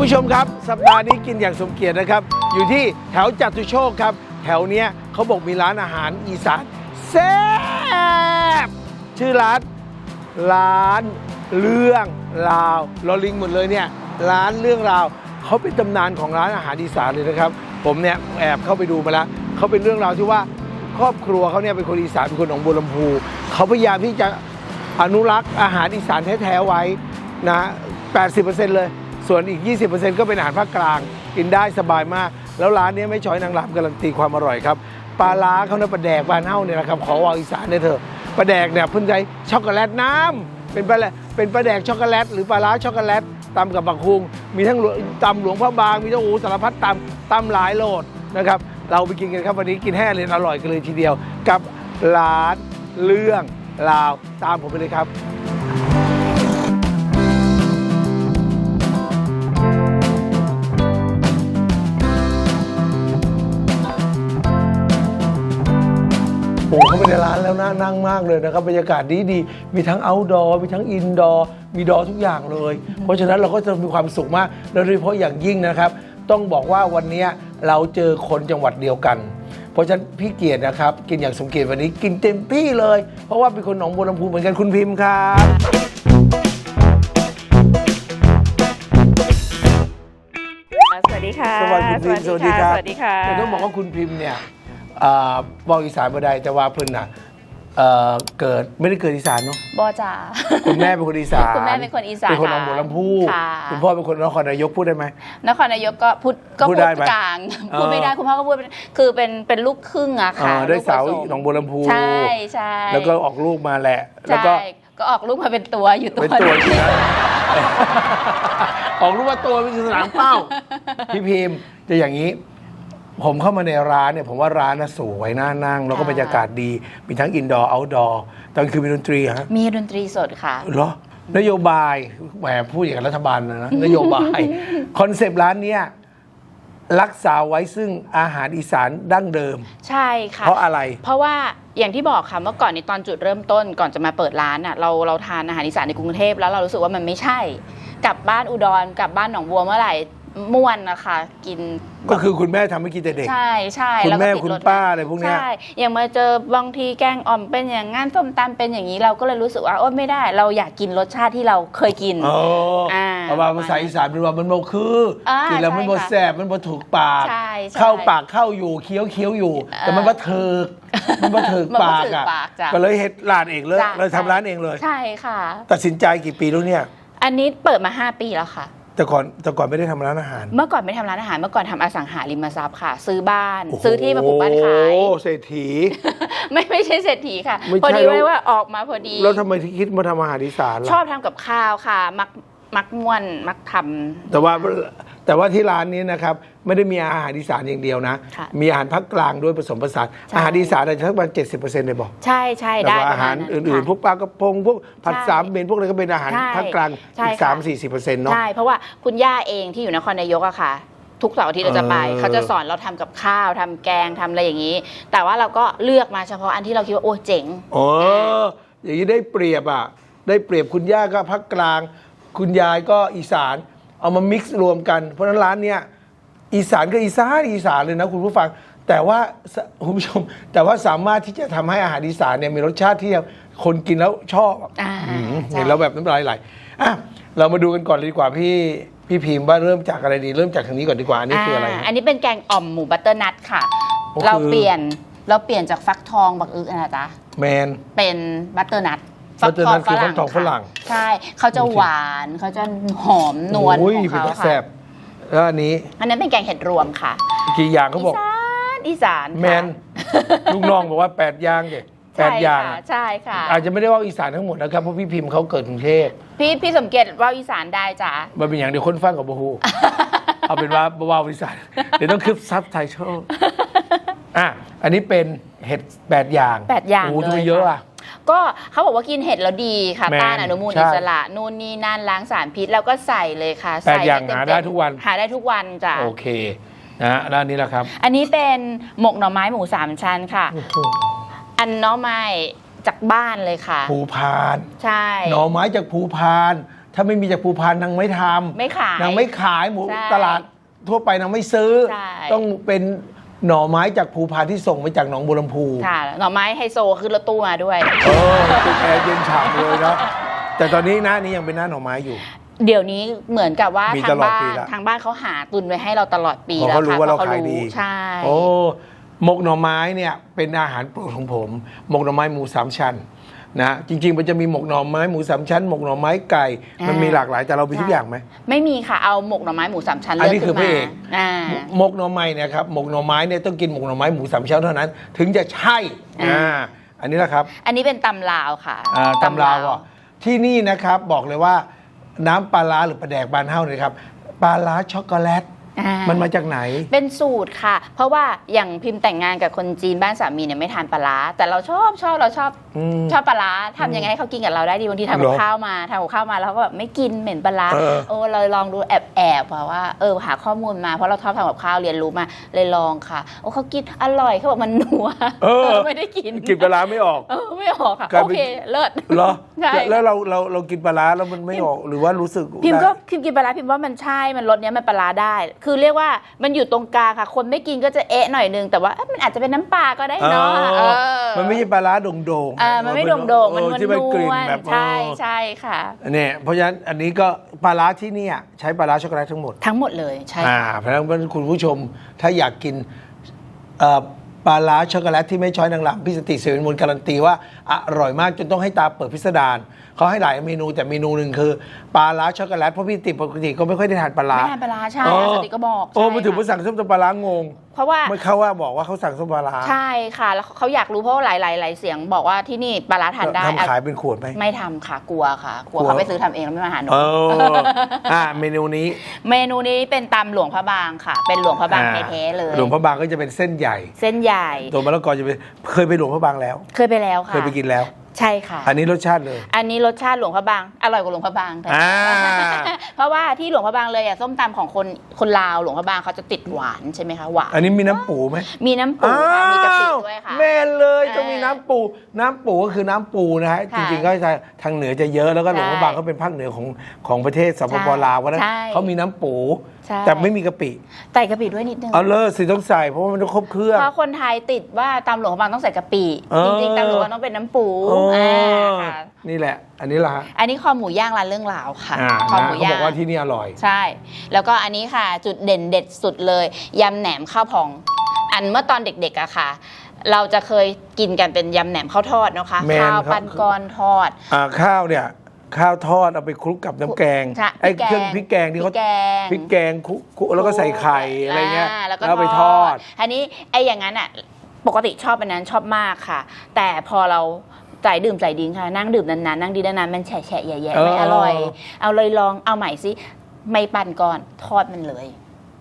ผู้ชมครับ สัปดาห์นี้กินอย่างสมเกียรตินะครับ อยู่ที่แถวจตุโชคครับ แถวเนี้ยเขาบอกมีร้านอาหารอีสานแซ่บชื่อร้านร้านเรื่องราวลอลิงหมดเลยเนี่ยร้านเรื่องราวเขาเป็นตำนานของร้านอาหารอีสานเลยนะครับ ผมเนี่ยแอบเข้าไปดูมาแล้วเขาเป็นเรื่องราวที่ว่าครอบครัวเขาเนี่ยเป็นคนอีสานเป็นคนหนองบัวลำพูเขาพยายามที่จะอนุรักษ์อาหารอีสานแท้ๆไว้นะ80%เลย ส่วนอีก 20%ก็เป็นอาหารภาคกลาง กินได้สบายมาก แล้วร้านนี้ไม่ช้อยนางรำการันตีความอร่อยครับปลาล้าเขาเนี่ยปลาแดกบ้าเฮ้าเนี่ยนะครับขอวางอีสานเนี่ยเถอะปลาแดกเนี่ยเพิ่งใช้ช็อกโกแลตน้ำเป็นปลาเป็นปลาแดกช็อกโกแลตหรือปลาล้าช็อกโกแลตตำกับบักคุง มีทั้งหลวงตำหลวงพระบางมีทั้งโอ้สารพัดตำตำหลายโหลดนะครับเราไปกินกันครับวันนี้กินแห้เลยอร่อยกันเลยทีเดียว กับร้านเรื่องราวตามผมไปเลยครับ โอ้เข้าไปในร้านแล้วน่านั่งมากเลยนะครับบรรยากาศดีดีๆมีทั้ง outdoor มีทั้ง indoor มีดอทุกอย่างเลย เพราะฉะนั้นเราก็จะมีความสุขมากและโดยเฉพาะอย่างยิ่งนะครับ ต้องบอกว่าวันนี้เราเจอคนจังหวัดเดียวกัน เพราะฉะนั้นพี่เกียรตินะครับ กินอย่างสมเกียรติวันนี้กินเต็มที่เลย เพราะว่าเป็นคนหนองบัวลำพูเหมือนกันคุณพิมพ์ครับสวัสดีค่ะสวัสดีคุณพิมพ์สวัสดีค่ะรับสวัสดีค่ะแต่ต้องบอกว่าคุณพิมพ์เนี่ยอ่า บอกอีสานบ่ได้แต่ว่าเพิ่นน่ะเอ่อเกิดไม่ได้เกิดอีสานเนาะบอจ่า คุณแม่เป็นคนอีสานคุณแม่เป็นคนอีสานเป็นคนหนองบัวลำพูค่ะ คุณพ่อเป็นคนนครนายกพูดได้ไหม นครนายกก็พูดก็พูพูดดได้ไหมกลางเออ พูดไม่ได้คุณพ่อก็พูดเป็นคือเป็นเป็นลูกครึ่งอะค่ะอ่าได้ลูกผสาวสมหนองบัวลำพู ใช่ใช่แล้วก็ออกลูกมาแหละ แล้วใช่ก็ก็ออกลูกมาเป็นตัวอยู่ตัวเป็นตัวหจริงนะ ออกลูกมาตัวเป็นสนามเป้า พี่พิมพ์จะอย่างนี้ ผมเข้ามาในร้านเนี่ยผมว่าร้านน่ะสวยน่านั่ง แล้วก็บรรยากาศดี มีทั้งอินดอร์เอาท์ดอร์ตอนคือมีดนตรีฮะมีดนตรีสดค่ะ เหรอนโยบายแหมพูดอย่างกับรัฐบาลนะนะนโยบาย คอนเซปต์ร้านเนี้ยรักษาไว้ซึ่งอาหารอีสานดั้งเดิม ใช่ค่ะ เพราะอะไร เพราะว่าอย่างที่บอกค่ะเมื่อก่อนในตอนจุดเริ่มต้นก่อนจะมาเปิดร้านอะเราเราทานอาหารอีสานในกรุงเทพแล้วเรารู้สึกว่ามันไม่ใช่ กลับบ้านอุดรกลับบ้านหนองบัวเมื่อไหร่ ม่วนนะคะกิน ก็คือคุณแม่ทำให้กินแต่เด็ก ใช่ใช่คุณแล้วก็แม่ติดคุณรสป้าอะไรพวกเนี้ย ใช่อย่างมาเจอบางทีแกงอ่อมเป็นอย่างงั้นส้มตำเป็นอย่างนี้เราก็เลยรู้สึกว่าโอ๊ยไม่ได้ เราอยากกินรสชาติที่เราเคยกินโอ้อ่าเอามาภาษาอีสานเป็นว่ามันโมคืออ่ากินแล้วมันโมใช่ค่ะแสบมันโมถูกปาก ใช่ใช่เข้าปากเข้าอยู่เคี้ยวเคี้ยวอยู่ แต่มันเออมาเถิกมันมาเถิกมันบ่ปากถึกอะปากจ้ะก็เลยเฮ็ดร้านเองเลยจ้ะ เลยทำร้านเองเลย ใช่ค่ะ ตัดสินใจกี่ปีแล้วเนี่ย อันนี้เปิดมา 5 ปีแล้วค่ะ แต่ก่อนแต่ก่อนไม่ได้ทำร้านอาหาร เมื่อก่อนไม่ทำร้านอาหารเมื่อก่อนทำอสังหาริมทรัพย์ค่ะ ซื้อบ้าน ซื้อที่มาปลูกบ้านขาย โอ้เศรษฐี ไม่ไม่ใช่เศรษฐีค่ะ ไม่ใช่พอดีแล้ว ไว้ว่าออกมาพอดี แล้วทำไมที่คิดมาทำอาหารอีสานชอล่ะบทำกับข้าวค่ะ มักมักม่วนมักทำ แต่ว่าแต่ว่าที่ร้านนี้นะครับ ไม่ได้มีอาหารอีสานอย่างเดียวนะ ค่ะมีอาหารภาคกลางด้วยผสมผสานใช่ อาหารอีสานอาจจะสักประมาณเจ็ดสิบเปอร์เซ็นต์เลยบอกใช่ใช่แต่ได้ว่าปอาระหามารณนั้นอื่นๆพวค่ะกปลากระพงพวกผัดใช่สามเมนพวกอะไรก็เป็นอาหารใช่ภาคกลางใช่อีกค่ะสามสี่สิบเปอร์เซ็นต์เนาะ ใช่เพราะว่าคุณย่าเองที่อยู่นครนายกอะค่ะ ทุกเสาร์อาทิตย์เราจะไป เออ เขาจะสอนเราทำกับข้าวทำแกงทำอะไรอย่างนี้ แต่ว่าเราก็เลือกมาเฉพาะอันที่เราคิดว่าโอ้เจ๋ง โอ้อย่างนี้ได้เปรียบอะ ได้เปรียบคุณย่าก็ภาคกลาง คุณยายก็อีสาน เอามามิกซ์รวมกัน เพราะฉะนั้นร้านเนี้ย อีสานก็อีสานอีสานเลยนะคุณผู้ฟัง แต่ว่าสคุณผู้ชม แต่ว่าสามารถที่จะทำให้อาหารอีสานเนี่ยมีรสชาติที่คนกินแล้วชอบอะอ่าอืมใช่เห็นแล้วแบบน้ำลายไหลอะเรามาดูกันก่อนเลยดีกว่าพี่พี่พิมพ์ว่าเริ่มจากอะไรดี เริ่มจากทางนี้ก่อนดีกว่าอันนี้คืออะไราฮะอันนี้เป็นแกงอ่อมหมูบัตเตอร์นัทค่ะก็คือเราเปลี่ยนเราเปลี่ยนจากฟักทองบักอึกนะจ๊ะแมนเป็นบัตเตอร์นัท butternut คือฟักทองฝรั่งค่ะใช่เขาจะหวานเขาจะหอมนวลโอ้ยของเป็นเขาตาแสค่ะบ แล้วอันนี้อันนั้นเป็นแกงเห็ดรวมค่ะกี่อย่างเขาบอก อีสานอีสานค่ะแมน ลูกน้องบอกว่า 8 อย่างเด็แปใช่ดอย่างค่ะอะใช่ค่ะ อาจจะไม่ได้ว่าอีสานทั้งหมดนะครับเพราะพี่พิมพ์เขาเกิดกรุงเทพพี่พี่สมเกียรติว่าอีสานได้จ้ะ มันเป็นอย่างเดียวคนฟังกับบูฮู เอาเป็นว่าบ่าวอีสานเดี๋ยวต้องคลิปซับไทเทลอะอันนี้เป็นเห็ดแปดอย่างแปดอย่างโอ้โหทำไมเลยเยอะค่ะ อะ ก็เขาบอกว่ากินเห็ดแล้วดีค่ะแมนต้านอนุมูลใช่ อิสระนู่นนี่นั่นล้างสารพิษแล้วก็ใส่เลยค่ะแปดใส่อย่างเต็มๆหาได้ทุกวัน หาได้ทุกวันจ้ะโอเคนะฮะแล้วอันนี้ล่ะครับอันนี้เป็นหมกหน่อไม้หมูสามชั้นค่ะ โอ้โหอันหน่อไม้จากบ้านเลยค่ะ ภูพานใช่หน่อไม้จากภูพาน ถ้าไม่มีจากภูพานนางไม่ทำไม่ขาย นางไม่ขายหมูใช่ตลาดทั่วไปนางไม่ซื้อ ใช่ ต้องเป็น หน่อไม้จากภูพานที่ส่งมาจากหนองบัวลำพูค่ะหน่อไม้ไฮโซขึ้นรถตู้มาด้วย เออติดแอร์เย็นฉ่ำเลยนะแต่ตอนนี้หน้านี้ยังเป็นหน้าหน่อไม้อยู่ เดี๋ยวนี้เหมือนกับว่ามีทาตงลอดบ้าปีนละทางบ้านเขาหาตุนไว้ให้เราตลอดปีเพราะแล้วเขารู้ค่ะว่าเราพะขายดี ใช่ โอ้หมกหน่อไม้เนี่ยเป็นอาหารโปรดของผมหมกหน่อไม้หมูสามชั้น นะจริง ๆ มันจะมีหมกหน่อไม้หมูสามชั้นหมกหน่อไม้ไก่ มันมีหลากหลายแต่เรามีทุกอย่างไหมไม่มีค่ะเอาหมกหน่อไม้หมูสามชั้นอันเลืนี้อกคืขึ้อนพระมาเอกอ่า หมกหน่อไม้เนี่ยครับหมกหน่อไม้เนี่ยต้องกินหมกหน่อไม้หมูสามชั้นเท่านั้น ถึงจะใช่อ่า อ่าอันนี้แหละครับ อันนี้เป็นตำลาวค่ะอ่าตำราวอะที่นี่นะครับบอกเลยว่าน้ำปลาร้าหรือปลาแดกบานเฮ้าเนี่ยครับปลาร้าช็อกโกแลต อ่ามันมาจากไหน เป็นสูตรค่ะ เพราะว่าอย่างพิมพ์แต่งงานกับคนจีนบ้านสามีเนี่ยไม่ทานปลาร้าแต่เราชอบชอบเราชอบอืม ชอบปลาร้าทำยังไงให้เขากินกับเราได้ดีบางทีทำเหรกับอข้าวมาทำกับข้าวมาแล้วเขาก็แบบไม่กินเหม็นปลาร้าเออ โอ้เราลองดูแอบแอบๆว่าเออหาข้อมูลมาเพราะเราชอบทำกับข้าวเรียนรู้มาเลยลองค่ะโอ้เขากินอร่อยเขาบอกมันนัวเออไม่ได้กินกินปลาร้าไม่ออก เออไม่ออกค่ะกลายโอเป็น เคเลิศ เหรอใช่ แล้วเราเราเรากินปลาร้าแล้วมันไม่ออกหรือว่ารู้สึกพิมพ์ก็ได้ พิมพ์กินปลาร้าพิมพ์ว่ามันใช่มันรสเนี้ยมันปลาร้าได้คือเรียกว่ามันอยู่ตรงกลางค่ะ คนไม่กินก็จะเอะหน่อยนึงแต่ว่าเอ๊ะมันอาจจะเป็นน้ำปลาก็ได้เนาะอ๋อเออมันไม่ใช่ปลาร้าโด่งๆอ่ามันไม่โด่งๆมันเออมันที่มันนกลิ่นวลแบบใช่เออใช่ค่ะเนี่ยเพราะฉะนั้นอันนี้ก็ปลาร้าที่เนี่ยใช้ปลาร้าช็อกโกแลตทั้งหมดทั้งหมดเลยใช่อ่าเพราะฉะนั้นคุณผู้ชมถ้าอยากกินเอ่อปลาร้าช็อกโกแลตที่ไม่ช้อยนางรำพี่สติเสวินมูลการันตีว่าอร่อยมากจนต้องให้ตาเปิดพิสดาร เขาให้หลายเมนูแต่เมนูหนึ่งคือปลาร้าช็อกโกแลตเพราะพี่ติปกติก็ไม่ค่อยได้ทานปลาร้า ไม่ทานปลาร้าใช่อ๋อ สติก็บอกโอ้ใช่มาถึงมาค่ะสั่งส้มตำปลาร้างงเพราะว่า ไม่เขาว่าบอกว่าเขาสั่งส้มปลาร้าใช่ค่ะ แล้วเขาอยากรู้เพราะว่าหลายหลายหลายเสียงบอกว่าที่นี่ปลาร้าทานได้ทำขายเป็นขวดไหม ไม่ทำค่ะกลัวค่ะ กลัวกลัว เขาไปซื้อทำเองแล้วไม่มาหาหนู เอออ่าเมนูนี้เมนูนี้เป็นตำหลวงพระบางค่ะ เป็นหลวงพระบางอ่แท้ๆเลยหลวงพระบางก็จะเป็นเส้นใหญ่ เส้นใหญ่ ตัวมะละกอจะเป็นเคยไปหลวงพระบางแล้ว เคยไปแล้วค่ะ เคยไปกินแล้ว ใช่ค่ะ อันนี้รสชาติเลย อันนี้รสชาติหลวงพระบาง อร่อยกว่าหลวงพระบางแต่อ่า เพราะว่าที่หลวงพระบางเลยอะส้มตำของคนคนลาวหลวงพระบางเขาจะติดหวานใช่ไหมคะหวานอันนี้มีน้ำปูไหมมีน้ำปูค่ะมีกะปิด้วยค่ะ แม่นเลยต้องอ่ามีมีน้ำปู น้ำปูก็คือน้ำปูนะฮะจค่ะริงๆก็จะทางเหนือจะเยอะแล้วก็หลวงพระบางใช่เขาเป็นภาคเหนือของของประเทศสปปใช่ลาวเพราะฉะนั้นใช่เขามีน้ำปู ใช่ แต่ไม่มีกะปิใส่กะปิด้วยนิดนึง เอาเลยสิต้องใส่เพราะว่ามันต้องครบเครื่อง เพราะคนไทยติดว่าตำหลวงพระบางต้องใส่กะปิเออ จริงๆตำหลวงพระบางต้องเป็นน้ำปูโอ้อ่าค่ะนี่แหละ อันนี้ละฮะอันนี้คอหมูย่างร้านเรื่องราวค่ะอ่าคอนะหมูเขาย่าบองกว่าที่นี่อร่อย ใช่ แล้วก็อันนี้ค่ะ จุดเด่นเด็ดสุดเลยยำแหนมข้าวพอง อันเมื่อตอนเด็กๆอะค่ะ เราจะเคยกินกันเป็นยำแหนมข้าวทอดนะคะแม่นข้าวครับปั้นก้อนทอด อ่าข้าวเนี่ย ข้าวทอดเอาไปคลุกกับน้ำแกงใช่ไอ้พริกแกงเครื่องพริกแกงที่เขาพริกแกง พริกแกงคลุกคลุกแล้วก็ใส่ไข่อะไรเงี้ยาแล้วก็เอาไปทอด อันนี้ไอ้อย่างนั้นอะปกติชอบอันนั้นชอบมากค่ะ แต่พอเราใจดื่มใจดิ้งค่ะ นั่งดื่มนานๆนั่งดีนานๆมันแฉะแฉะแย่ๆไม่อร่อยเอาเลยลองเอาใหม่สิไม่ปั่นก่อนทอดมันเลย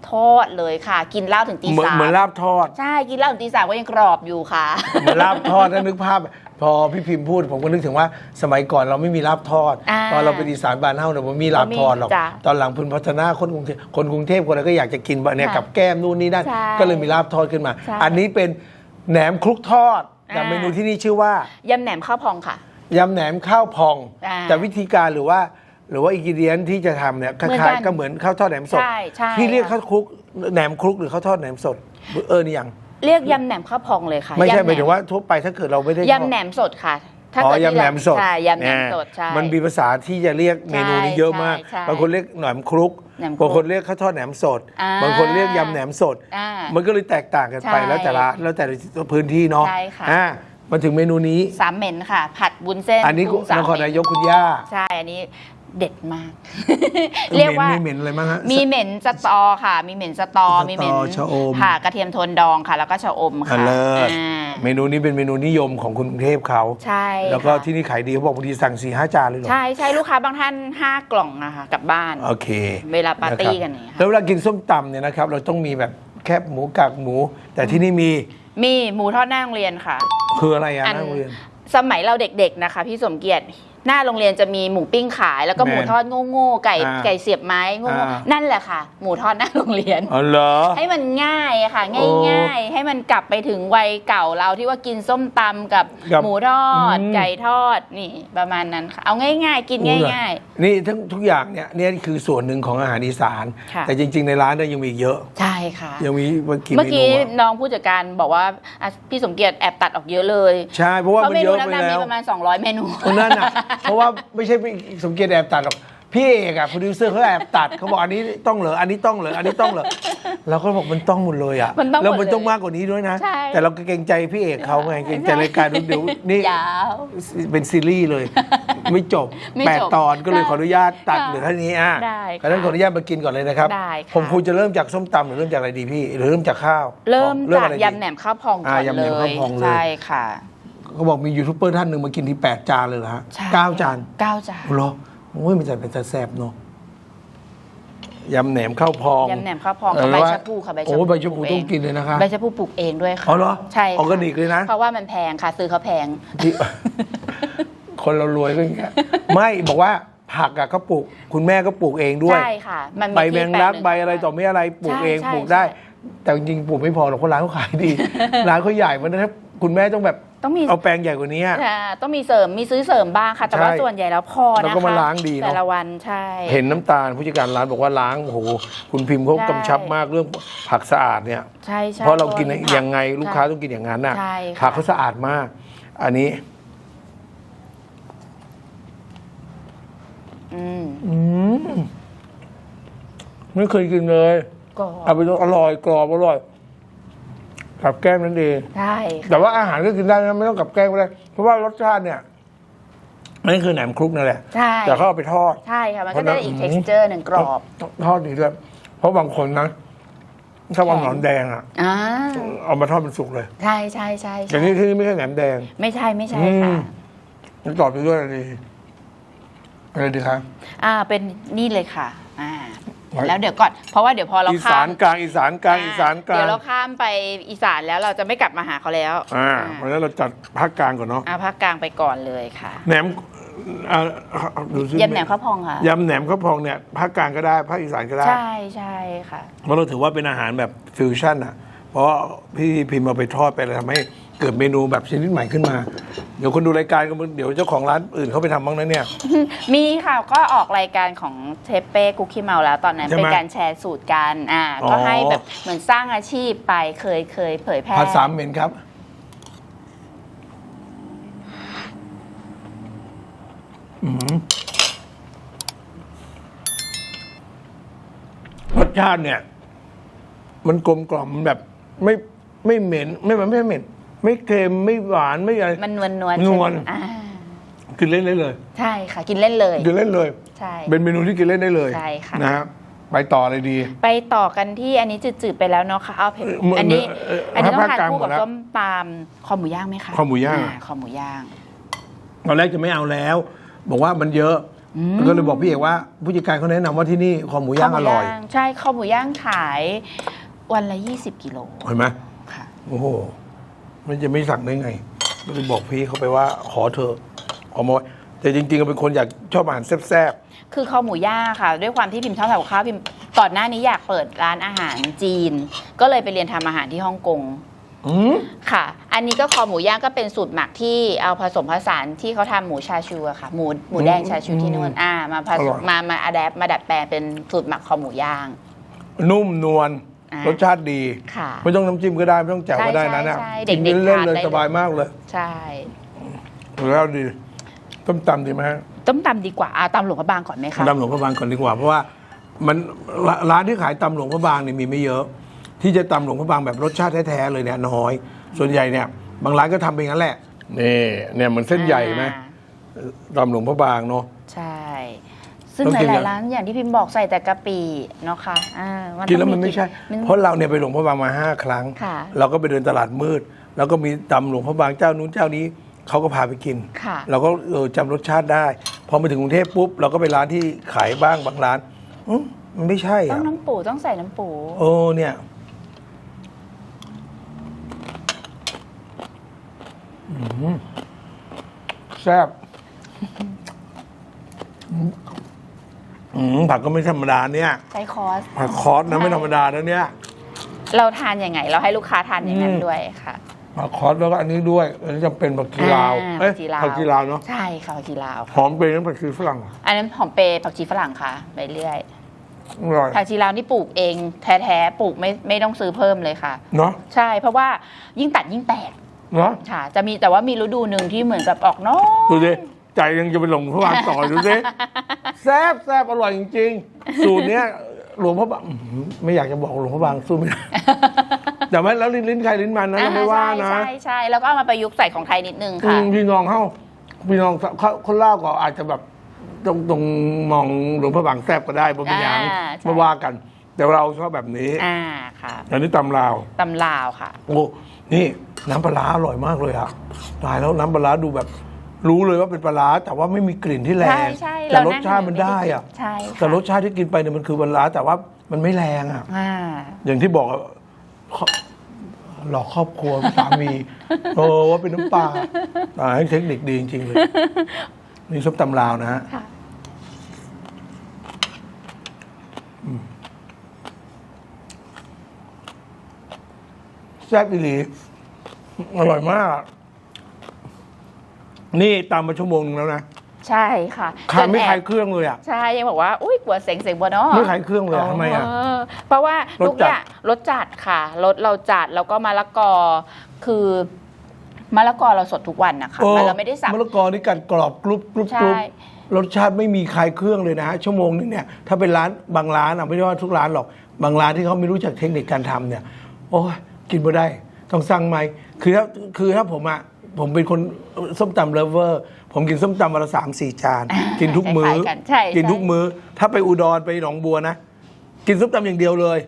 ทอดเลยค่ะ กินเหล้าถึงตีเหมือนสามเหมือนลาบทอด ใช่กินเหล้าถึงตีสามก็ยังกรอบอยู่ค่ะ เหมือนลาบทอดนะนึกภาพ พอพี่พิมพ์พูดผมก็นึกถึงว่าสมัยก่อนเราไม่มีลาบทอด อ่าตอนเราไปดีสานบานเฮ้าเนี่ยมันมีลาบทอดหรอก จ้ะตอนหลังพึนพัฒนาคนกรุงเทพคนกรุงเทพคนอะไรก็อยากจะกินแบบเนี่ยค่ะกับแก้มนู่นนี่นั่นใช่ก็เลยมีลาบทอดขึ้นมา ใช่อันนี้เป็นแหนมคลุกทอดแต่อ่า เมนูที่นี่ชื่อว่า ยำแหนมข้าวพองค่ะ ยำแหนมข้าวพอง อ่าแต่วิธีการหรือว่า หรือว่าอิกิเดียนที่จะทำเนี่ยคเหมือนล้ายกันๆก็เหมือนข้าวทอดแหนมสดใช่ใช่ที่เรียกค่ะ ข้าวคลุกแหนมคลุกหรือข้าวทอดแหนมสดเออนี่ยัง เรียกยำแหนมข้าวพองเลยค่ะไม่ใช่ำหมายถึงว่าทั่วไปถ้าเกิดเราไม่ได้ยำแหนมสดค่ะถ้าอ๋อเกิดที่ยำแหนมสดใช่ยำแหนมสดแใช่ มันมีภาษาที่จะเรียกเมนูนี้เยอะมากใช่ใช่บางคนเรียกแหนมคลุกแหนมคลุกบางคนเรียกข้าวทอดแหนมสด อ่าบางคนเรียกยำแหนมสด อ่ามันก็เลยแตกต่างกันไปใช่แล้วแต่ละแล้วแต่ละพื้นที่เนาะใช่ค่ะ อ่ามาถึงเมนูนี้ สามเหม็นค่ะ ผัดบุญเส้นอันนี้กุ้งสามนครเหม็นายกคุณย่า ใช่ อันนี้ เด็ดมาก เรียกว่าเหม็นเหม็นอะไรบ้างฮะ มีเหม็นสตอค่ะ มีเหม็นสตอสตอ มีเหม็นชะอมค่ะ กระเทียมโทนดองค่ะ แล้วก็ชะอมอะค่ะเลิศอ่าเมนูนี้เป็นเมนูนิยมของคนกรุงเทพเขา ใช่ แล้วก็ค่ะที่นี่ขายดีเขาบอกบางทีสั่งสี่ห้าจานเลยเหรอ ใช่ใช่ลูกค้าบางท่านห้ากล่องอะค่ะกลับบ้าน โอเค เวลาปาร์ตี้ะคบกันอย่างเงี้ยค่ะแล้วเวลากินส้มตำเนี่ยนะครับ เราต้องมีแบบแคบหมูกากหมู แต่ที่นี่มี มีหมูทอดหน้าโรงเรียนค่ะ คืออะไรอะอันนักเรียน สมัยเราเด็กๆนะคะ พี่สมเกียรติ หน้าโรงเรียนจะมีหมูปิ้งขาย แล้วก็หมูแมนทอดโง่ๆไก่อ่าไก่เสียบไม้โง่อ่า ๆนั่นแหละค่ะ หมูทอดหน้าโรงเรียน อ๋อเหรอ ให้มันง่ายอะค่ะ โอ้ง่ายๆ ให้มันกลับไปถึงวัยเก่าเราที่ว่ากินส้มตำกับกับหมูทอดอืม ไก่ทอดนี่ประมาณนั้นค่ะ เอาง่าย ๆ กินง่าย นี่ทั้งทุกอย่างเนี่ยเนี่ยคือส่วนหนึ่งของอาหารอีสาน ค่ะ แต่จริง ๆ ในร้านเนี่ยยังมีอีกเยอะ ๆ ใช่ค่ะ ยังมีกี่เมื่อเมนูกี้อะน้องผู้จัดการบอกว่าอะพี่สมเกียรติแอบตัดออกเยอะเลยใช่เพราะว่าเพราะมันเมเยนูอะนั้นไปนะแล้มีวประมาณ 200 เมนูคนนั้นอะเพราะว่าไม่ใช่พี่สมเกียรติแอบตัดหรอกพี่เอกอะโปรดิวเซอร์เขาแอบตัดเขาบอกอันนี้ต้องเหรออันนี้ต้องเหรออันนี้ต้องเหรอเราก็บอกมันต้องหมดเลยอะมันต้องหมดแล้วมันต้องเลยมากกว่านี้ด้วยนะ ใช่แต่เราก็เกรงใจพี่เอกเขาไงเกรงใจรายการเดี๋ยวนี่ยาวเป็นซีรีส์เลย ไม่จบไม่แปดจบตอนก็เลยได้ขออนุญาตตัดค่ะเหลือเท่านี้อะได้ค่ะเพราะฉะนั้นขออนุญาตมากินก่อนเลยนะครับได้ค่ะ ผมควรจะเริ่มจากส้มตำหรือเริ่มจากอะไรดีพี่ หรือเริ่มจากข้าวเริ่มเริ่จากอะไรดี ยำแหนมข้าวพองก่อนอ่ายำแหนเลมข้าวยพองเลย ใช่ค่ะ เขาบอกมียูทูบเบอร์ท่านหนึ่งมากินที่แปดจานเลยเหรอฮะใช่เก้าจานเก้าจานเหรอโอ้ยมันจะเป็นจะแซ่บเนาะยำแหนมข้าวพองยำแหนมข้าวพองกับเใบชะพูค่ะใบชะพูโอ้ใบชะพูปลูกเองต้องกินเลยนะคะใบชะพูปลูกเองด้วยค่ะอ๋อเหรอใช่ค่ะออร์แกนิกเลยนะเพราะว่ามันแพงค่ะ ซื้อเขาแพงที่คนเรารวยก็อย่างเงี้ยไม่บอกว่าผักอะก็ปลูก คุณแม่ก็ปลูกเองด้วยใช่ค่ะ มันมีใบแมที่งปลลักหนึ่ใบอะไรต่อไม่อะไรปลูกใช่เองใช่ปลูกได้ใช่แต่จริงๆปลูกไม่พอหรอกเพราะร้านเขาขายดี ร้านเขาใหญ่มันถ้าคุณแม่ต้องแบบ ต้องมีเอาแปลงใหญ่กว่านี้ค่ะต้องมีเสริมมีซื้อเสริมบ้างค่ะ แต่ว่าใช่ส่วนใหญ่แล้วพอนะคะแล้วก็มาล้างดีเนอะ แต่ละวันใช่ เห็นน้ำตาลผู้จัดการร้านบอกว่าล้างโอ้โหคุณพิมพ์เขาใช่ กำชับมากเรื่องผักสะอาดเนี่ย ใช่ใช่เพราะเรากินผั ยังไงลูกค้าต้องกินอย่างนั้นน่ะใช่ค่ะ ผักเขาสะอาดมาก อันนี้อืมอืมไม่เคยกินเลย ก็ เอาไปอร่อยกรอบอร่อย กับแก้มนั่นเอง ใช่ค่ะแต่ว่าอาหารก็กินได้นะไม่ต้องกับแกล้มก็ได้ เพราะว่ารสชาติเนี่ยนั่นคือแหนมคลุกนั่นแหละ ใช่แต่เขาเอาไปทอด ใช่ค่ะ มันเพก็ราะฉะนั้ได้นอีก texture หนึ่งกรอบทอดดีด้วยเพราะบางคนนะถ้าวันแข็งหนอนแดงอะ อ่าเอามาทอดเป็นสุกเลย ใช่ใช่ใช่แต่ใช่นี่ที่นี่ไม่ใช่แหนมแดง ไม่ใช่ไม่ใช่อืค่ะมมันตอบไปด้วยอะไรดีอะไรดีครับอ่าเป็นนี่เลยค่ะ อ่าไว้ แล้วเดี๋ยวก่อนเพราะว่าเดี๋ยวพอเราอีข้าสามนกลางอีสานกลางอีสานกลาเดี๋ยงวเราข้ามไปอีสานแล้วเราจะไม่กลับมาหาเขาแล้วอ่าเพราะฉะนั้นเราจัดภาคกลางก่อนเนาะอ่าภาคกลางไปก่อนเลยค่ะแหนมอ่าดูซิยำแหนมข้าวพองค่ะ ยำแหนมข้าวพองเนี่ยภาคกลางก็ได้ภาคอีสานก็ได้ ใช่ใช่ค่ะ เพราะเราถือว่าเป็นอาหารแบบฟิวชั่นอะ เพราะพี่พิมพ์เอาไปทอดไปเลยทำให้ เกิดเมนูแบบชนิดใหม่ขึ้นมา เดี๋ยวคนดูรายการก็มึงเดี๋ยวเจ้าของร้านอื่นเขาไปทำบ้างนะเนี่ย มีค่ะก็ออกรายการของเทปเป้กุ๊กขี้เมาแล้วตอนนั้นใช่ไหมเป็นการแชร์สูตรกันอ่าอ๋อ ก็ให้แบบเหมือนสร้างอาชีพไปเคยเคยเผยแพร่ผัดสามเหม็นครับ อืมรสชาติเนี่ย มันกลมกล่อมมันแบบ ไม่ไม่เหม็น ไม่ไม่ไม่เหม็น ไม่เค็มไม่หวานไม่อะไร มันนวลนวลนวล อ่ากินเล่นได้เลยใช่ค่ะกินเล่นเลยกินเล่นเลย ใช่ เป็นเมนูที่กินเล่นได้เลยใช่ค่ะ นะฮะไปต่อเลยดี ไปต่อกันที่อันนี้จืดๆไปแล้วเนาะค่ะเอาเผ็ดเอ่ออันนี้เอ่ออันนี้ต้องภาคทานกลางคู่หมกัดบแล้ว ส้มตำคอหมูย่างไหมคะคอหมูย่าง คอหมูย่าง ตอนแรกจะไม่เอาแล้ว บอกว่ามันเยอะ ก็เลยบอกพี่เอกว่า ผู้จัดการเขาแนะนำว่าที่นี่คอหมูย่างอร่อยใช่คอหมูย่างขายวันละ 20 กิโลเห็นไหมค่ะ โอ้โห มันจะไม่สั่งได้ไงก็เลยบอกพี่เขาไปว่าขอเธอะขอมาไว้แต่จริงๆก็เป็นคนอยากชอบอาหารแซ่บคือคอหมูย่างค่ะ ด้วยความที่พิมพ์ชอบทำกับข้าวพิมพ์ก่อนหน้านี้อยากเปิดร้านอาหารจีน ก็เลยไปเรียนทำอาหารที่ฮ่องกงๆอืมค่ะ อันนี้ก็คอหมูย่างก็เป็นสูตรหมักที่เอาผสมผสานที่เขาทำหมูชาชูอะค่ะหมูหมูแดงชาชูที่นู่นอ่ามาผสมมามาอัดแอปมาดัดแปลงเป็นสูตรหมักคอหมูย่าง นุ่มนวลอ่า รรสชาติดี ค่ะไม่ต้องน้ำจิ้มก็ได้ ไม่ต้องแจ่วก็ได้นะใช่เนี่ยใช่กินเด็กๆเล่นทานๆเลยได้เลยสบายมากเลยใช่แล้วดีต้มตำดีไหมฮะต้มตำดีกว่าเอาตำหลวงพระบางก่อนไหมคะตำหลวงพระบางก่อนดีกว่า เพราะว่ามันร้าร้านที่ขายตำหลวงพระบางเนี่ยมีไม่เยอะ ที่จะตำหลวงพระบางแบบรสชาติแท้ๆเลยเนี่ยน้อย ส่วนใหญ่เนี่ย บางร้านก็ทำเป็นงั้นแหละนี่เนี่ยเหมือนเส้นใหญ่ไหมอ่าตำหลวงพระบางเนาะ ใช่ ซึ่งต้องหกินลายัยงๆร้านอย่างที่พิมพ์บอกใส่แต่กะปิเนาะค่ะอ่ากินแล้วต้องมันไม่ใช่มันเพราะเราเนี่ยไปหลวงพระบางมาห้าครั้ง ค่ะ เราก็ไปเดินตลาดมืด แล้วก็มีตำหลวงพระบางเจ้านู้นเจ้านี้เขาก็พาไปกิน ค่ะ เราก็เออจำรสชาติได้ พอมาถึงกรุงเทพปุ๊บ เราก็ไปร้านที่ขายบ้างบางร้านอืมมันไม่ใช่ต้ออะงน้ำปูต้องใส่น้ำปู โอ้เนี่ยอืมแซ่บ อืมผักก็ไม่ธรรมดาเนี่ยใช้คอส ผักคอสนะไม่ธรรมดานะเนี่ย เราทานยังไง เราให้ลูกค้าทานอย่างนั้นอืม ด้วยค่ะ ผักคอสแล้วก็อันนี้ด้วย อันนี้จะเป็นผักชีลาวอ่าเอ้ยผักชีลาว ผักชีลาวเนาะใช่ค่ะผักชีลาวหอมเป็นน้ำผักชีฝรั่งเหรออันนั้นหอมเปรย์ผักชีฝรั่งค่ะไปเรื่อยอร่อยผักชีลาวนี่ปลูกเองแท้ๆปลูกไม่ไม่ต้องซื้อเพิ่มเลยค่ะ เนาะใช่เพราะว่ายิ่งตัดยิ่งแตกเนาะค่ะ จะมีแต่ว่ามีฤดูหนึ่งที่เหมือนกับออกน้อยดูสิ ใจยังจะไปหลงพระบางต่อดูสิแซ่บแซ่บอร่อยจริงๆ สูตรเนี้ยหลวงพระบางอื้อหือไม่อยากจะบอกหลวงพระบางสู้ไม่ได้ แต่ไม่แล้วลิ้นลิ้นใครลิ้นมันนะเราไม่ว่านะ ใช่ใช่ใช่แล้วก็เอามาประยุกต์ใส่ของไทยนิดนึงอืค่ะ มพี่น้องเข้าพี่น้องเขาคนเล่าวก็อาจจะแบบตรงตรงมองหลวงพระบางแซ่บก็ได้บนเป็นอย่างอ่าใช่มาว่ากัน แต่เราชอบแบบนี้อ่าค่ะอันนี้ตำลาว ตำลาวค่ะ โอ้นี่น้ำปลาร้าอร่อยมากเลยอะตายแล้วน้ำปลาร้าดูแบบ รู้เลยว่าเป็นปลาร้าแต่ว่าไม่มีกลิ่นที่แรใช่ง ใช่แต่เรสชาติมันได้อะใช่ค่ะ แต่รสชาติที่กินไปเนี่ยมันคือปลาร้าแต่ว่ามันไม่แรงอะอ่า อย่างที่บอกอะเขาหลอกครอบครัว สามีโอ้ว่าเป็นน้ำปลาตายเทคนิคดีจริง ๆ เลย นี่ส้มตำลาวนะฮะค่ะแซ่บอีหลีอร่อยมาก นี่ตามมาชั่วโมงนึงแล้วนะใช่ค่ะขาดไม่จนแอบขายเครื่องเลยอะ ใช่ยังบอกว่า อุ้ยกลัวเสียงเสียงบัวเนาะไม่ขายเครื่องเลยอะทำไมอะเเพราะว่ารสทุกจัดอย่างรสจัดค่ะรสเราจัดแล้วก็มะละกอคือมะละกอเราสดทุกวันนะคะโอ้มันเราไม่ได้สับ มะละกอนี่กัดกรอบกรุบกรุบใช่ กรุบรสชาติไม่มีคลายเครื่องเลยนะฮะชั่วโมงนึงเนี่ยถ้าเป็นร้านบางร้านอะไม่ได้ว่าทุกร้านหรอก บางร้านที่เขาไม่รู้จักเทคนิคการทำเนี่ย โอ้ยกินไม่ได้ ต้องสั่งไหมคือถ้าคือถ้าผมอะ ผมเป็นคนส้มตำเลฟเวอร์ ผมกินส้มตำวันละสามสี่จาน กินทุกมื้อ คล้ายๆกันใช่กินทุกใช่มื้อ ถ้าไปอุดรไปหนองบัวนะ กินส้มตำอย่างเดียวเลย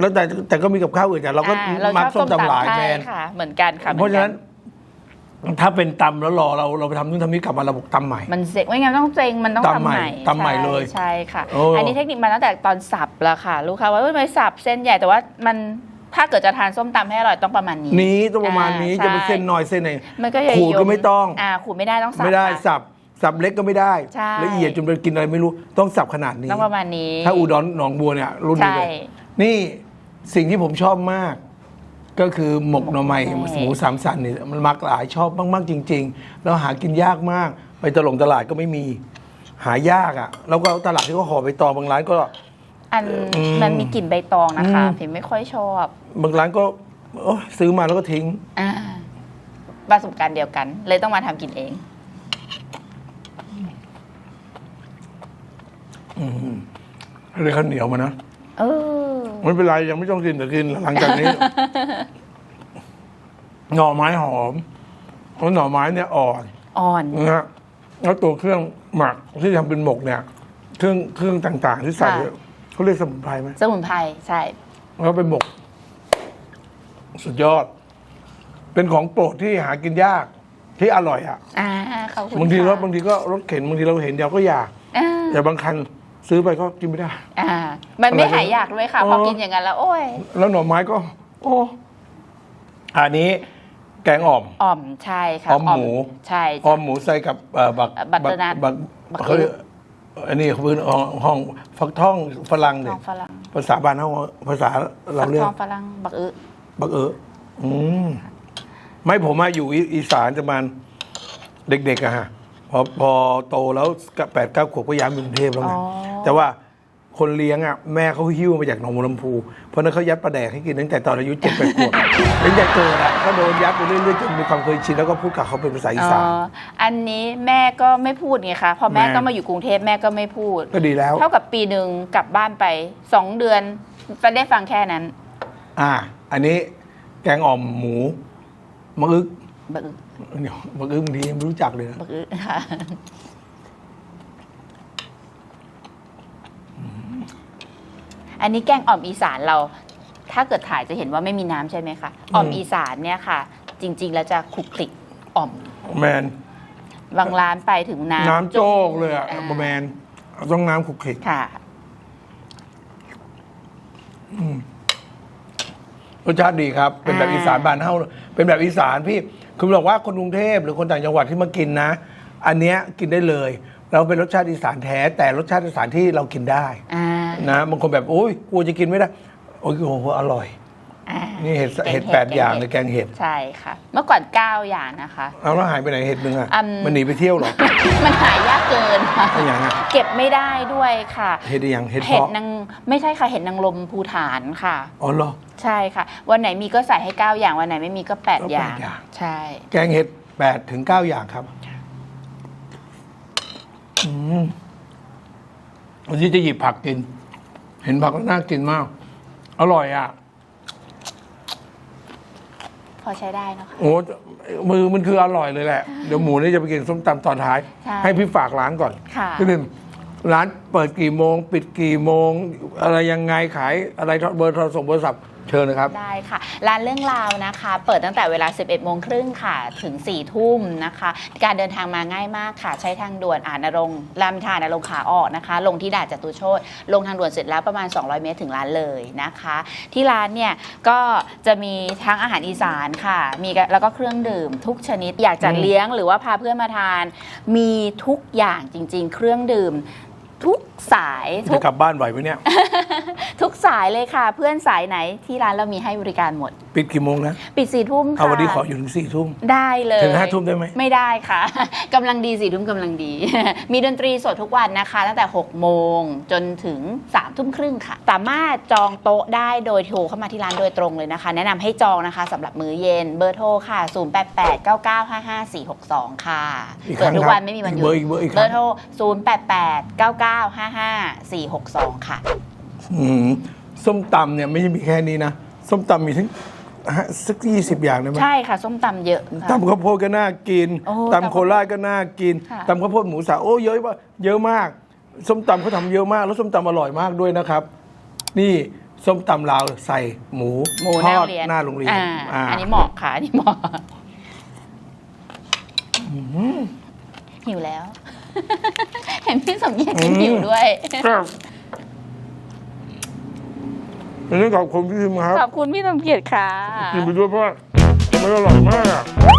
แล้วแต่แต่ก็มีกับข้าวอื่นแต่เราก็อ่เรามักชอบส้มตำหลายใช่แมนค่ะ เหมือนกันค่ะเพราะฉะนั้นหมือกัถ้าเป็นตำแล้วรอเราเราไปทำนู่นทำนี่กลับมาเราบอกตำใหม่ มันเซ็งไม่งั้นต้องเซ็งมันต้องตำทำใหม่ใหม่ตำใหม่เลยใช่ค่ะ โอ้ อันนี้เทคนิคมาตั้งแต่ตอนสับแล้วค่ะ ลูกค้าว่าเอ้ยทำไม่สับเส้นใหญ่แต่ว่ามัน ถ้าเกิดจะทานส้มตำให้อร่อยต้องประมาณนี้นี้ต้องประมาณนี้อ่าจะเป็นใช่เส้นน้อยเส้นไหนมันก็จะขูดก็ยไม่ต้องอ่าขูดไม่ได้ต้องสับไม่ได้ค่ะสับสับเล็กก็ไม่ได้ใช่ละเอียดจนไปกินอะไรไม่รู้ต้องสับขนาดนี้ต้องประมาณนี้ ถ้าอุดรหนองบัวเนี่ยรุ่นนี้เลยใช่นี่สิ่งที่ผมชอบมาก ก็คือหมกหน่อไม้หมกหน่อไม้หมูสามสันนี่มันมักหลายชอบมากๆจริง ๆ แล้วหากินยากมาก ไปตลงตลาดก็ไม่มีหายากอะ แล้วก็ตลาดที่เขาห่อใบตองบางร้านก็ อันอืมมันมีกลิ่นใบตองนะคะอืมพิมไม่ค่อยชอบบางร้านก็โอ๊ยซื้อมาแล้วก็ทิ้งอ่าประสบการณ์เดียวกัน เลยต้องมาทำกินเองเลยข้าวเหนียวมานะเออไม่เป็นไรยังไม่ต้องกินแต่กินหลังจากนี้ หน่อไม้หอมเพราะหน่อไม้เนี่ยอ่อน อ่อนนะฮะแล้วตัวเครื่องหมักที่ทำเป็นหมกเนี่ย เครื่องเครื่องต่าง ๆ ที่ใส่ค่ะ เขาเรียกสมุนไพรไหมสมุนไพรใช่แล้วเป็นหมก สุดยอด เป็นของโปรดที่หากินยากที่อร่อยอะอ่าขอบคุณบางทีก็ค่ะบางทีก็รถเข็นบางทีเราเห็นเดียวก็อยากอ่าแต่บางคันซื้อไปก็กินไม่ได้ อ่า มันไม่อะไรนะหายอยากด้วยค่ะอ๋อพอกินอย่างนั้นแล้ว โอ้ย แล้วหน่อไม้ก็ โอ้อันนี้แกงอ่อม อ่อมใช่ค่ะอ่อมหมู ใช่ อ่อมหมูใส่กับเอ่อบักบัตเตอร์นัทบักบักเขาเรียก อันนี้เขาเป็นห้องห้องฟักทองฝรั่งทเนี่อยงฝรั่งภาษาบ้านเขาภาษาเราเรียกทองฝรั่งบักอึบักเอออืมไม่ผมมาอยู่อีอีสานจะมาเด็กๆอะฮะพอพอโตแล้วแปดเก้าขวบก็ย้ายมากรุงเทพแล้วไงอ๋อแต่ว่า คนเลี้ยงอะแม่เขาหิ้วมาจากหนองบัวลำพู เพราะนั้นเขายัดปลาแดกให้กินตั้งแต่ตอนอายุเจ็ดแปดขวบตั้งแต่เกิดอะก็โดนยัดไปเรื่อยๆจนมีความเคยชินแล้วก็พูดกับเขาเป็นภาษาอีอ๋อสานอันนี้แม่ก็ไม่พูดไงคะ พอแม่แม่ต้องมาอยู่กรุงเทพแม่ก็ไม่พูด ก็ดีแล้ว เท่ากับปีหนึ่งกลับบ้านไปสองเดือนจะได้ฟังแค่นั้นอ่า อันนี้แกงอ่อมหมูมะอึกบักอึเดี๋ยวมะอึกบางทียังไม่รู้จักเลยนะ บักอึค่ะ อันนี้แกงอ่อมอีสานเรา ถ้าเกิดถ่ายจะเห็นว่าไม่มีน้ำใช่ไหมคะอ่อมอีสานเนี่ยค่ะ จริง ๆ แล้วจะคลุกคลิกอ่อมแมนบางร้านไปถึงน้ำน้ำโจกเลยอะาแมนต้องน้ำขลุกขลิกค่ะรสชาติดีครับ เป็นแบบอ่าอีสานบ้านเฮาเป็นแบบอีสานพี่คือบอกว่าคนกรุงเทพหรือคนต่างจังหวัดที่มากินนะ อันเนี้ยกินได้เลย เราเป็นรสชาติอีสานแท้ แต่รสชาติอีสานที่เรากินได้อ่านะบางคนแบบโอ้ยกลัวจะกินไม่ได้ โอ้ยโอ้โหอร่อย อ่านี่เห็ดแกงเห็ดเห็ดแปดแกงอย่างเห็ดในแกงเห็ดใช่ค่ะ เมื่อก่อนเก้าอย่างนะคะ เอาแล้วหายไปไหนเห็ดหนึ่งอะอืม มันหนีไปเที่ยวเหรอมันหายากเกินค่ะอะไรอย่างอะเก็บไม่ได้ด้วยค่ะ เห็ดอีหยังเห็ดเห็ดเพาะนางไม่ใช่ค่ะเห็ดนางลมภูฐานค่ะ อ๋อเหรอ ใช่ค่ะ วันไหนมีก็ใส่ให้เก้าอย่างวันไหนไม่มีก็แปดก็อแปดย่างอย่าง ใช่ แกงเห็ดแปดถึงเก้าอย่างครับอืม วันนี้จะหยิบผักกิน เห็นผักแล้วน่ากินมาก อร่อยอะ พอใช้ได้เนอะคะโอ้มือมันคืออร่อยเลยแหละ เดี๋ยวหมูนี่จะไปกินส้มตำตอนท้าย ใช่ให้พี่ฝากร้านก่อนค่ะ พี่หนึ่งร้านเปิดกี่โมง ปิดกี่โมง อะไรยังไงขายอะไรเบอร์โทรศัพท์เบอร์ศัพท์ เชิญนะครับ ได้ค่ะ ร้านเรื่องราวนะคะ เปิดตั้งแต่เวลา 11 โมงครึ่งค่ะ ถึง 4 ทุ่มนะคะ การเดินทางมาง่ายมากค่ะ ใช้ทางด่วนอ่านนรงค์รามอินทรานรงค์ขาออกนะคะ ลงที่ด่านจตุโชตลงทางด่วนเสร็จแล้วประมาณ 200 เมตรถึงร้านเลยนะคะ ที่ร้านเนี่ยก็จะมีทั้งอาหารอีสานค่ะ มีกแล้วก็เครื่องดื่มทุกชนิด อยากจัดอืมเลี้ยงหรือว่าพาเพื่อนมาทาน มีทุกอย่างจริง ๆ เครื่องดื่ม ทุกสายทุจะก กลับบ้านไหวไหมเนี่ย ทุกสายเลยค่ะ เพื่อนสายไหนที่ร้านเรามีให้บริการหมด ปิดกี่โมงนะปิดสี่ทุ่มค่ะเอาวันนี้ขออยู่ถึงสี่ทุ่ม ได้เลยถึงห้าทุ่มได้ไหม ไม่ได้ค่ะ กำลังดีสี่ทุ่มกำลังดี มีดนตรีสดทุกวันนะคะ ตั้งแต่ 6 โมงจนถึง3ามทุ่มครึ่งค่ะ สามารถจองโต๊ะได้โดยโทรเข้ามาที่ร้านโดยตรงเลยนะคะ แนะนำให้จองนะคะสำหรับมื้อเย็นเบอร์โทรค่ะ 0 8 8 9 9 5 5 4 6 2 ค่ะอีกคเปิรั้ดงทุกครับวันไม่มีวันหยุดเบอร์อีกเบอร์อีกคเบรั้องร์โทร 0 8 8 9 9 5 5 4 6 2 ค่ะ อืมส้มตำเนี่ยไม่ใช่มีแค่นี้นะ ส้มตำมีทั้งฮะ สักยี่สิบอย่างได้ไหมใช่ค่ะ ส้มตำเยอะค่ะ ตำข้าวโพดก็น่ากินโอ้ตำโคราชก็น่ากินค่ะ ตำข้าวโพดหมูสับโอ้เยอะมากเยอะมาก ส้มตำเขาทำเยอะมาก แล้วส้มตำอร่อยมากด้วยนะครับ นี่ส้มตำลาวใส่หมูหมูทหน้าอโรดงเรียนหน้าโรงเรียนอ่าอ่าอันนี้เหมาะค่ะอันนี้เหมาะหิวแล้ว เห็นพี่สมเกียรติกินหิวด้วย ครับ อันนี้ขอบคุณพี่ทิมครับขอบคุณพี่สมเกียรติค่ะ กินไปด้วยเพราะว่ามันอร่อยมาก